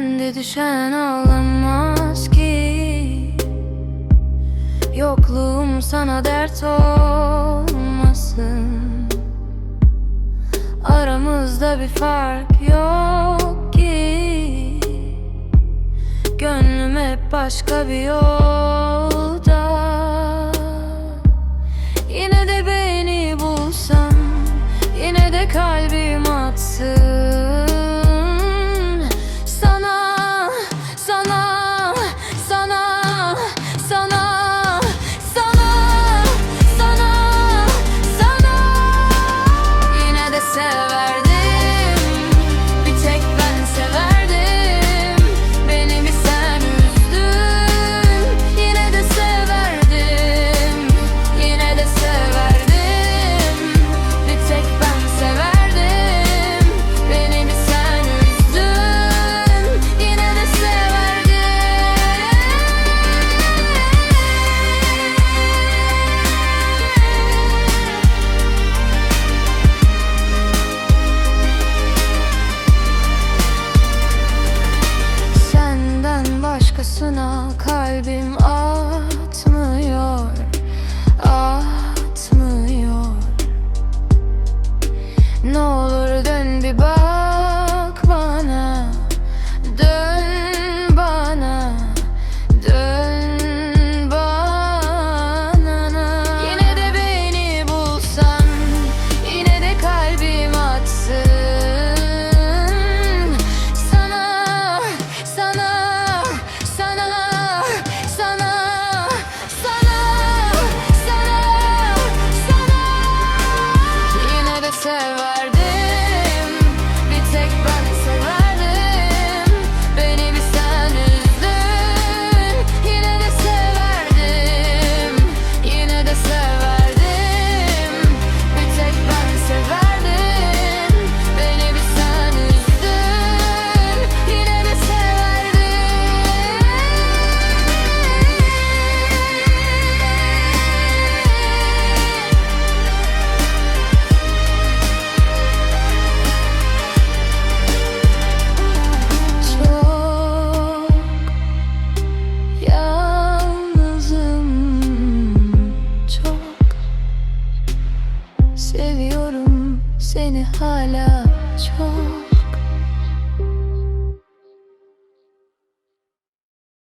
Kendi düşen ağlamaz ki. Yokluğum sana dert olmasın. Aramızda bir fark yok ki. Gönlüm hep başka bir yolda. Yine de beni bulsan Yine de kalbim atsın. Ne olur dön bir bak. hala çok